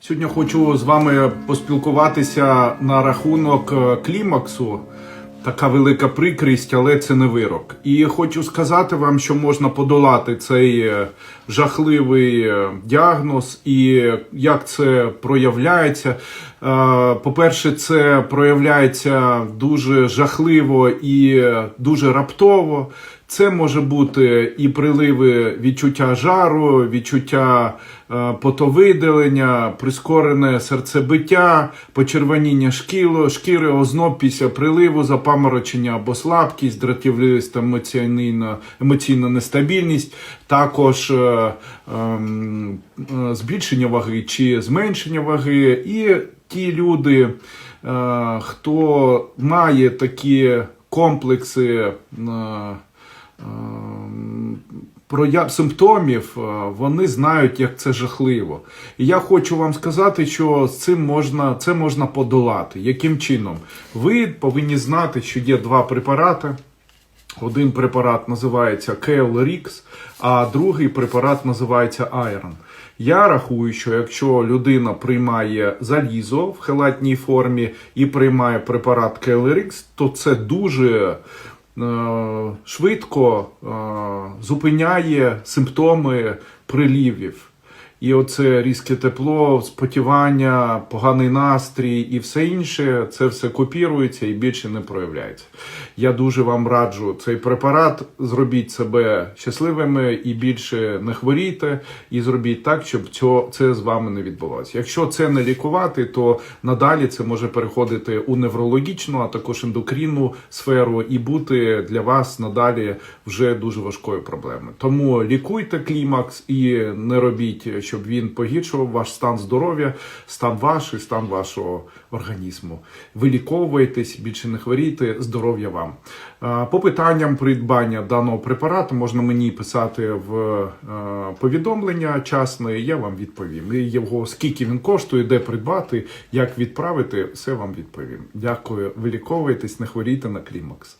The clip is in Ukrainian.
Сьогодні хочу з вами поспілкуватися на рахунок е, клімаксу. Така велика прикрість, але це не вирок. І хочу сказати вам, що можна подолати цей е, жахливий е, діагноз і як це проявляється. По-перше, це проявляється дуже жахливо і дуже раптово. Це може бути і приливи відчуття жару, відчуття е, потовиділення, прискорене серцебиття, почервоніння шкіло, шкіри, озноб після приливу, запаморочення або слабкість, дратівливість, емоційна, емоційна нестабільність, також е, ем, е, збільшення ваги чи зменшення ваги. І ті люди, е, хто має такі комплекси. е, прояв симптомів, е, вони знають, як це жахливо. І я хочу вам сказати, що з цим можна це можна подолати. Яким чином? Ви повинні знати, що є два препарати. Один препарат називається Келрікс, а другий препарат називається Iron. Я рахую, що якщо людина приймає залізо в хелатній формі і приймає препарат Келрікс, то це дуже швидко е, зупиняє симптоми приливів. І оце різке тепло, спотівання, поганий настрій і все інше, це все копірується і більше не проявляється. Я дуже вам раджу цей препарат. Зробіть себе щасливими і більше не хворійте, і зробіть так, щоб це з вами не відбувалося. Якщо це не лікувати, то надалі це може переходити у неврологічну, а також ендокринну сферу і бути для вас надалі вже дуже важкою проблемою. Тому лікуйте клімакс і не робіть, щоб він погіршував ваш стан здоров'я, стан ваш і стан вашого організму. Виліковуйтесь, більше не хворійте, здоров'я вам. По питанням придбання даного препарату можна мені писати в е, повідомлення часне, я вам відповім. І його скільки він коштує, де придбати, як відправити, все вам відповім. Дякую. Виліковуйтесь, не хворійте на клімакс.